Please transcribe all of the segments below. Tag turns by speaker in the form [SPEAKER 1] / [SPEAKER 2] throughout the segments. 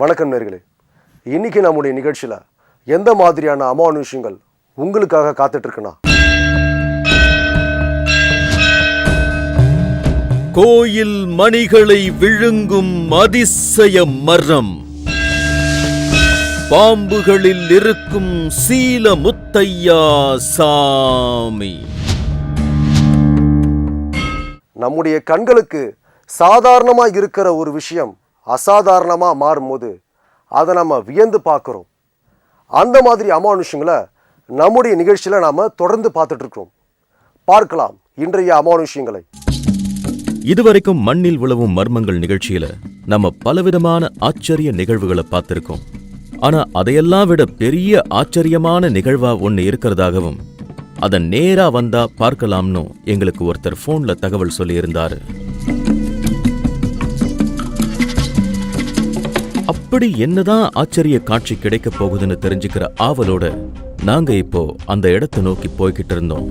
[SPEAKER 1] வணக்கம் நேர்களே. இன்னைக்கு நம்முடைய நிகழ்ச்சியில் எந்த மாதிரியான அமானுஷங்கள் உங்களுக்காக காத்துட்டு இருக்குன்னா
[SPEAKER 2] கோயில் மணிகளை விழுங்கும் அதிசய மரம் பாம்புகளில் இருக்கும் சீல முத்தையா சாமி.
[SPEAKER 1] நம்முடைய கண்களுக்கு சாதாரணமாக இருக்கிற ஒரு விஷயம் அசாதாரணமாக மாறும்போது அதை நம்ம வியந்து பார்க்குறோம். அந்த மாதிரி அமானுஷங்களை நம்முடைய நிகழ்ச்சியில் நாம் தொடர்ந்து பார்த்துட்ருக்கோம் பார்க்கலாம் இன்றைய அமானுஷங்களை.
[SPEAKER 2] இதுவரைக்கும் மண்ணில் உழவும் மர்மங்கள் நிகழ்ச்சியில நம்ம பலவிதமான ஆச்சரிய நிகழ்வுகளை பார்த்திருக்கோம். ஆனா அதையெல்லாம் விட பெரிய ஆச்சரியமான நிகழ்வா ஒன்று இருக்கிறதாகவும் அதை நேரா வந்தா பார்க்கலாம்னு எங்களுக்கு ஒருத்தர் போன்ல தகவல் சொல்லியிருந்தாரு. அப்படி என்னதான் ஆச்சரிய காட்சி கிடைக்க போகுதுன்னு தெரிஞ்சுக்கிற ஆவலோட நாங்க இப்போ அந்த இடத்தை நோக்கி போய்கிட்டு இருந்தோம்.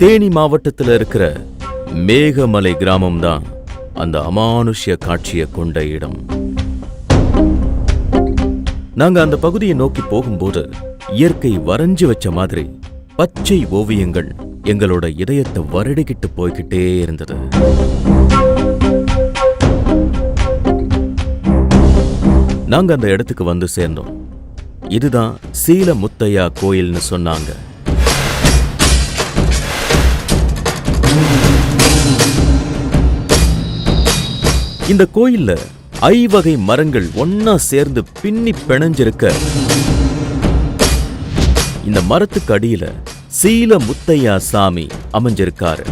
[SPEAKER 2] தேனி மாவட்டத்துல இருக்கிற மேகமலை கிராமம் தான் அந்த அமானுஷ்ய காட்சியை கொண்ட இடம். நாங்க அந்த பகுதியை நோக்கி போகும்போது இயற்கை வரைஞ்சு வச்ச மாதிரி பச்சை ஓவியங்கள் எங்களோட இதயத்தை வருடிக்கிட்டு போய்கிட்டே இருந்தது. நாங்க அந்த இடத்துக்கு வந்து சேர்ந்தோம். இதுதான் சீல முத்தையா கோயில்னு சொன்னாங்க. இந்த கோயில்ல ஐவகை மரங்கள் ஒன்னா சேர்ந்து பின்னி பிணைஞ்சிருக்க இந்த மரத்துக்கு அடியில சீல முத்தையா சாமி அமைஞ்சிருக்காரு.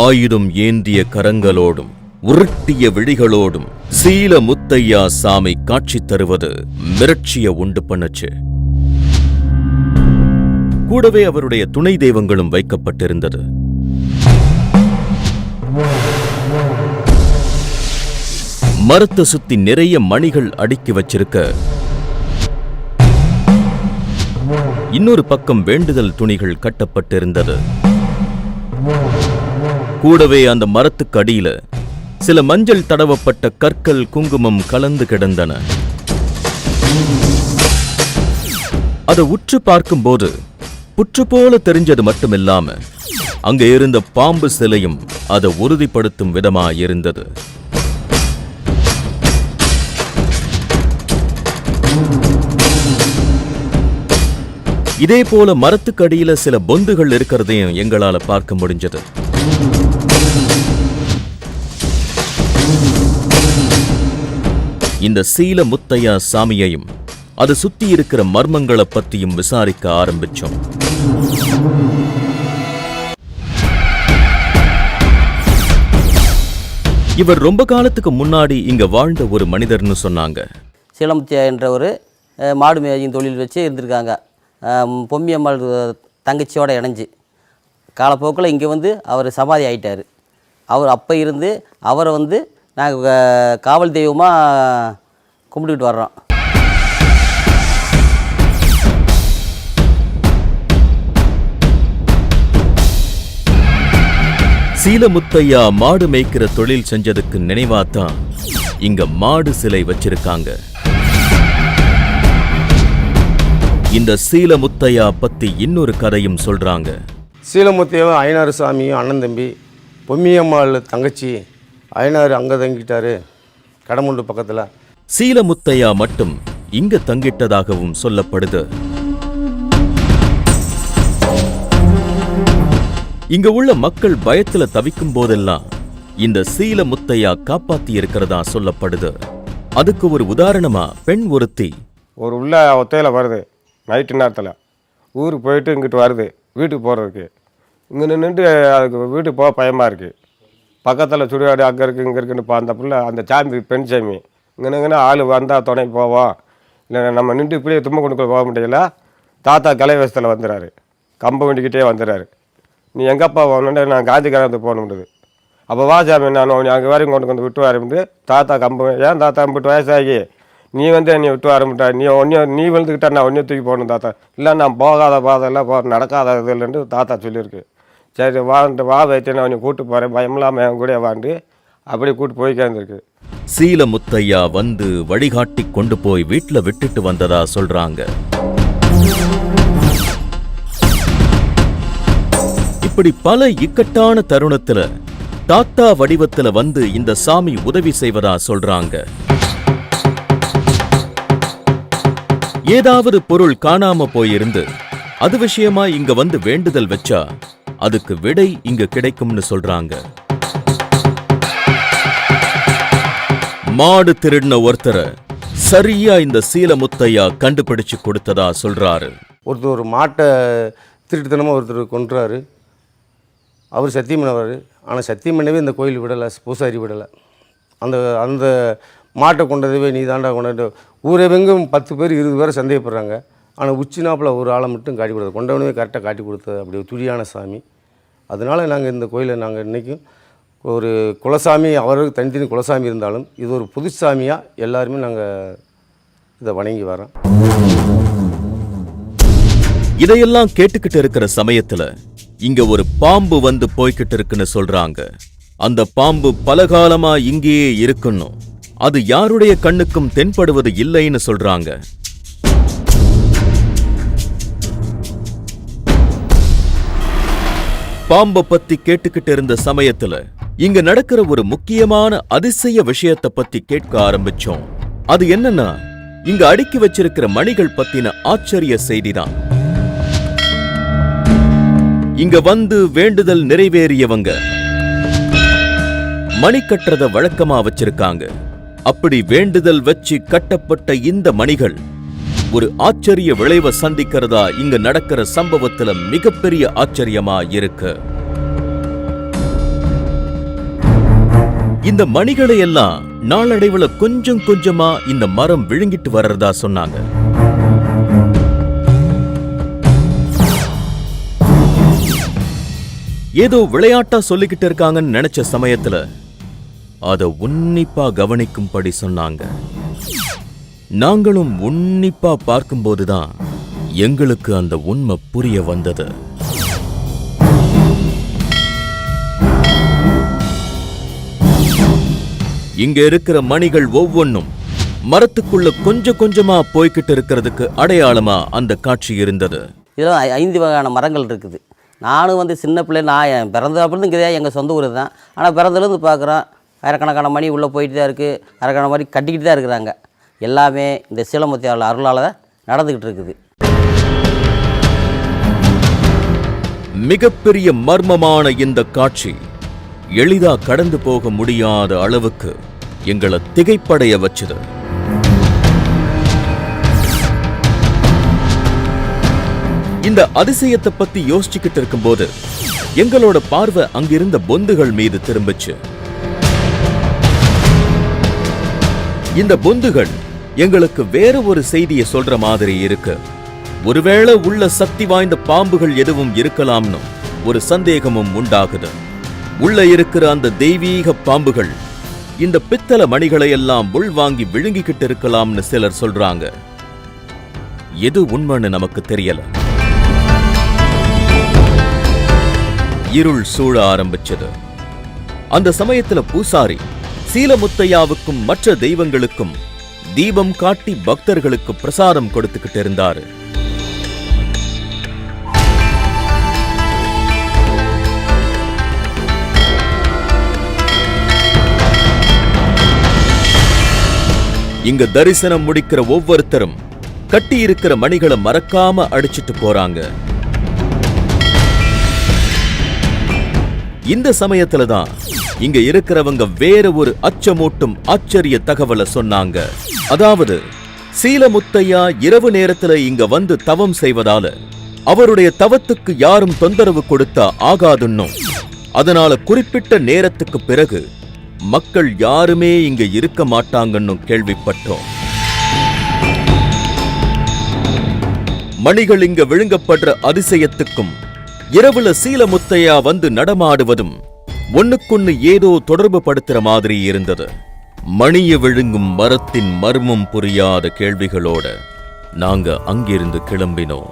[SPEAKER 2] ஆயுதம் ஏந்திய கரங்களோடும் உருட்டிய விழிகளோடும் சீல முத்தையா சாமி காட்சி தருவது மிரட்சிய உண்டு பண்ணுச்சு. கூடவே அவருடைய துணை தெய்வங்களும் வைக்கப்பட்டிருந்தது. மரத்தை சுத்தி நிறைய மணிகள் அடுக்கி வச்சிருக்க இன்னொரு பக்கம் வேண்டுதல் துணிகள் கட்டப்பட்டிருந்தது. கூடவே அந்த மரத்துக்கு அடியில சில மஞ்சள் தடவப்பட்ட கற்கள் குங்குமம் கலந்து கிடந்தன. அதை உற்று பார்க்கும்போது புற்று போல தெரிஞ்சது மட்டுமில்லாம அங்க இருந்த பாம்பு சிலையும் அதை உறுதிப்படுத்தும் விதமா இருந்தது. இதே போல மரத்துக்கு அடியில சில பொந்துகள் இருக்கிறதையும் எங்களால பார்க்க முடிஞ்சது. இந்த சீல முத்தையா சாமியையும் அது சுத்தி இருக்கிற மர்மங்களை பத்தியும் விசாரிக்க ஆரம்பிச்சோம். இவர் ரொம்ப காலத்துக்கு முன்னாடி இங்க வாழ்ந்த ஒரு மனிதர்னு சொன்னாங்க.
[SPEAKER 3] சீலமுத்தியா என்ற ஒரு மாடு மேயும் தொழில் வச்சு இருந்திருக்காங்க. பொம்மியம்மாள் தங்கச்சியோட இணைஞ்சு. காலப்போக்கில் இங்கே வந்து அவர் சமாதி ஆயிட்டார். அவர் அப்போ இருந்து அவரை வந்து நாங்கள் காவல் தெய்வமாக கும்பிட்டுக்கிட்டு வர்றோம்.
[SPEAKER 2] சீலமுத்தையா மாடு மேய்க்கிற தொழில் செஞ்சதுக்கு நினைவாத்தான் இங்க மாடு சிலை வச்சிருக்காங்க. இந்த சீலமுத்தையா பத்தி இன்னொரு கதையும் சொல்றாங்க.
[SPEAKER 4] சீலமுத்தியவன் ஐயனார் சாமியும் அண்ணன் தம்பி பொம்மியம்மாள் தங்கச்சி ஐயனார் அங்கே தங்கிட்டாரு. கடமுண்டு பக்கத்தில்.
[SPEAKER 2] சீலமுத்தையா மட்டும் இங்க தங்கிட்டதாகவும் சொல்லப்படுது. இங்க உள்ள மக்கள் பயத்துல தவிக்கும் போதெல்லாம் இந்த சீலமுத்தையா காப்பாத்தி இருக்கிறதா சொல்லப்படுது. அதுக்கு ஒரு உதாரணமா பெண் ஒருத்தி.
[SPEAKER 5] ஒரு உள்ள ஒத்தையில் வருது. நைட்டு நேரத்தில். ஊருக்கு போயிட்டு இங்கிட்டு வருது. வீட்டுக்கு போகிறதுக்கு இங்கே நின்றுட்டு அதுக்கு வீட்டுக்கு போக பயமாக இருக்குது பக்கத்தில் சுடுகாடு அங்கே இருக்குது இங்கே இருக்குன்னு பார்த்த அந்த சாமி பெண் சாமி. இங்கே ஆள் வந்தால் துணை போவோம் இல்லை நம்ம நின்று இப்படியே தும்ப கொண்டு போக முடியல. தாத்தா கலை வேஷத்தில் வந்துடுறாரு கம்பு வண்டிக்கிட்டே வந்துடுறாரு நீ எங்கப்பா போகணுன்னு நான் காந்தி கிராமத்துக்கு போகணுன்றது அப்போ வா சாமி நான் உன்னை அங்கே வரையும் கொண்டு வந்து விட்டு வரமுண்டு தாத்தா கம்பு ஏன் தாத்தா விட்டு வயசாகி? நீ வந்து என்னை விட்டு வரமுட்டா? நீ ஒன்றையும் நீ விழுந்துக்கிட்டா நான் ஒன்றையும் தூக்கி போகணும் தாத்தா. இல்லை நான் போகாத பாதையெல்லாம் போ நடக்காத இது தாத்தா சொல்லியிருக்கு. சரி வான்ட்டு வா வைத்து நான் உன்னை கூட்டு போகிறேன் பயமில்லாமல் என் கூட வாண்டு. அப்படியே கூட்டு போய் சேர்ந்துருக்கு
[SPEAKER 2] சீல முத்தையா வந்து வழிகாட்டி கொண்டு போய் வீட்டில் விட்டுட்டு வந்ததா சொல்றாங்க. இப்படி பல இக்கட்டான தருணத்துல தாத்தா வடிவத்துல வந்து இந்த சாமி உதவி செய்வதா சொல்றாங்க. ஏதாவது பொருள் காணாம போயிருந்து அது விஷயமா இங்க வந்து வேண்டுதல் வச்சா அதுக்கு விடை இங்க கிடைக்கும்னு சொல்றாங்க. மாடு திருடின ஒருத்தரை சரியா இந்த சீலமுத்தையா கண்டுபிடிச்சு கொடுத்ததா சொல்றாரு.
[SPEAKER 4] ஒருத்தர் ஒரு மாட்டை திருட்டுத்தனமாக ஒருத்தர் கொன்றாரு. அவர் சத்தியம் பண்ணவர் ஆனால் சத்தியம் பண்ணவே இந்த கோயில் விடலை பூசாரி விடலை. அந்த அந்த மாட்டை கொண்டதவே நீ தாண்டா கொண்டாட்டு ஊரவெங்கும் பத்து பேர் இருபது பேரை சந்தேகப்படுறாங்க. ஆனால் உச்சி நாப்பில் ஒரு ஆளை மட்டும் காட்டி கொடுத்தது. கொண்டவனவே கரெக்டாக காட்டி கொடுத்தது. அப்படி ஒரு துடியான சாமி. அதனால் நாங்கள் இந்த கோயிலை நாங்கள் இன்றைக்கும் ஒரு குலசாமி அவருக்கு தனித்தனி குலசாமி இருந்தாலும் இது ஒரு புது சாமியாக எல்லாருமே நாங்கள் இதை வணங்கி வரோம்
[SPEAKER 2] இதையெல்லாம் கேட்டுக்கிட்டு இருக்கிற சமயத்துல இங்க ஒரு பாம்பு வந்து போய்கிட்டு இருக்குன்னு சொல்றாங்க. அந்த பாம்பு பலகாலமா இங்கேயே இருக்கணும் அது யாருடைய கண்ணுக்கும் தென்படுவது இல்லைன்னு சொல்றாங்க. பாம்பை பத்தி கேட்டுக்கிட்டு இருந்த சமயத்துல இங்க நடக்கிற ஒரு முக்கியமான அதிசய விஷயத்தை பத்தி கேட்க ஆரம்பிச்சோம். அது என்னன்னா இங்க அடுக்கி வச்சிருக்கிற மணிகள் பத்தின ஆச்சரிய செய்திதான். இங்க வந்து வேண்டுதல் நிறைவேறியவங்க மணி கட்டுறத வழக்கமா வச்சிருக்காங்க. அப்படி வேண்டுதல் வச்சு கட்டப்பட்ட இந்த மணிகள் ஒரு ஆச்சரிய விளைவை சந்திக்கிறதா இங்க நடக்கிற சம்பவத்துல மிகப்பெரிய ஆச்சரியமா இருக்கு. இந்த மணிகளை எல்லாம் நாளடைவுல கொஞ்சம் கொஞ்சமா இந்த மரம் விழுங்கிட்டு வர்றதா சொன்னாங்க. ஏதோ விளையாட்டா சொல்லிக்கிட்டு இருக்காங்கன்னு நினைச்ச சமயத்துல அத உன்னிப்பா கவனிக்கும்படி சொன்னாங்க. நாங்களும் உன்னிப்பா பார்க்கும்போதுதான் எங்களுக்கு அந்த உண்மை புரிய வந்தது. இங்க இருக்கிற மணிகள் ஒவ்வொன்றும் மரத்துக்குள்ள கொஞ்சம் கொஞ்சமா போய்கிட்டு இருக்கிறதுக்கு அடையாளமா அந்த காட்சி இருந்தது.
[SPEAKER 3] இதில் ஐந்து வகையான மரங்கள் இருக்குது. நானும் வந்து சின்ன பிள்ளை நான் என் பிறந்தப்பலேருந்து இங்கே எங்கள் சொந்த ஊர் தான். ஆனால் பிறந்தலேருந்து பார்க்குறோம் ஆயிரக்கணக்கான மணி உள்ளே போயிட்டு தான் இருக்குது ஆயிரக்கணக்கான மணி கட்டிக்கிட்டு தான் இருக்கிறாங்க. எல்லாமே இந்த சீலமுத்தியாவில் அருளால் தான் நடந்துக்கிட்டு இருக்குது.
[SPEAKER 2] மிகப்பெரிய மர்மமான இந்த காட்சி எளிதா கடந்து போக முடியாத அளவுக்கு எங்களை திகைப்படைய வச்சது. இந்த அதிசயத்தை பத்தி யோசிச்சுக்கிட்டு இருக்கும்போது எங்களோட பார்வை அங்கிருந்த பொந்துகள் மீது திரும்பிச்சு. இந்த பொந்துகள் எங்களுக்கு வேற ஒரு செய்தியை சொல்ற மாதிரி இருக்கு. ஒருவேளை உள்ள சக்தி வாய்ந்த பாம்புகள் எதுவும் இருக்கலாம்னு ஒரு சந்தேகமும் உண்டாகுது. உள்ள இருக்கிற அந்த தெய்வீக பாம்புகள் இந்த பித்தளை மணிகளை எல்லாம் உள்வாங்கி விழுங்கிக்கிட்டு இருக்கலாம்னு சிலர் சொல்றாங்க. எது உண்மைன்னு நமக்கு தெரியல. இருள் சூழ ஆரம்பிச்சது. அந்த சமயத்துல பூசாரி சீலமுத்தையாவுக்கும் மற்ற தெய்வங்களுக்கும் தீபம் காட்டி பக்தர்களுக்கு பிரசாதம் கொடுத்துக்கிட்டு இருந்தாரு. இங்க தரிசனம் முடிக்கிற ஒவ்வொருத்தரும் கட்டி இருக்கிற மணிகளை மறக்காம அடிச்சிட்டு போறாங்க. இந்த சமயத்துல தான் இங்க இருக்கிறவங்க வேற ஒரு அச்சமூட்டும் ஆச்சரிய தகவலை சொன்னாங்க. அதாவது சீலமுத்தையா இரவு நேரத்துல இங்க வந்து தவம் செய்வதால அவருடைய தவத்துக்கு யாரும் தொந்தரவு கொடுத்தா ஆகாதுன்னும். அதனால குறிப்பிட்ட நேரத்துக்கு பிறகு மக்கள் யாருமே இங்க இருக்க மாட்டாங்கன்னு கேள்விப்பட்டோம். மணிகள் இங்க விழுங்கப்படுற அதிசயத்துக்கும் இரவுல சீலமுத்தையா வந்து நடமாடுவதும் ஒன்னுக்கொன்னு ஏதோ தொடர்பு படுத்துற மாதிரி இருந்தது. மணிய விழுங்கும் மரத்தின் மர்மம் புரியாத கேள்விகளோட நாங்க அங்கிருந்து கிளம்பினோம்.